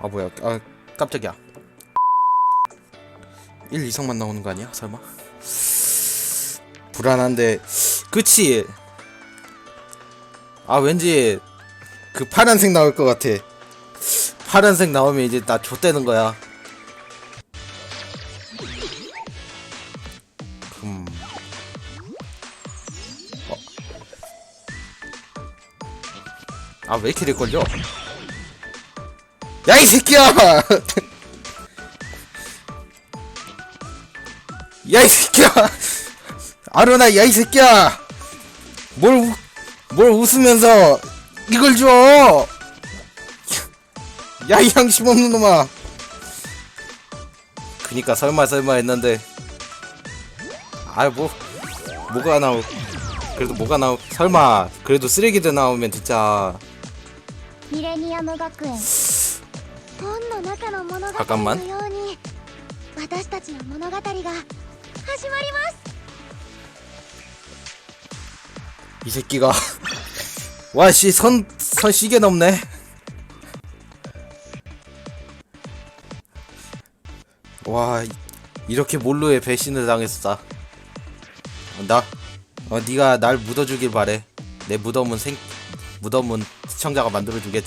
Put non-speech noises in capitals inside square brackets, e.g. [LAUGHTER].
아 뭐야. 아 깜짝이야. 1, 2성만 나오는 거 아니야? 설마? 불안한데. 그치? 아 왠지 그 파란색 나올 것 같아. 파란색 나오면 이제 나 좆되는 거야. 음. 어. 아왜 이렇게 될 걸요? 야, 이 새끼야! [LAUGHS] 야, 이 새끼야! [LAUGHS] 아르나, 야, 이 새끼야! 뭘, 우, 뭘 웃으면서 이걸 줘! [LAUGHS] 야, 이 양심 없는 놈아! 그니까 설마 설마 했는데 아 뭐 뭐가 나오 그래도 뭐가 나오 설마 그래도 쓰레기도 나오면 진짜 미레니엄 학교 本の中の物語 잠깐만 のように私たちの物語が始まります 이 새끼가 [LAUGHS] 와씨 선 선 시계 넘네 와 이- 이렇게 몰루에 배신을 당했어 어, 나 어, 네가 날 묻어주길 바래 내 무덤은 생 무덤은 시청자가 만들어주겠지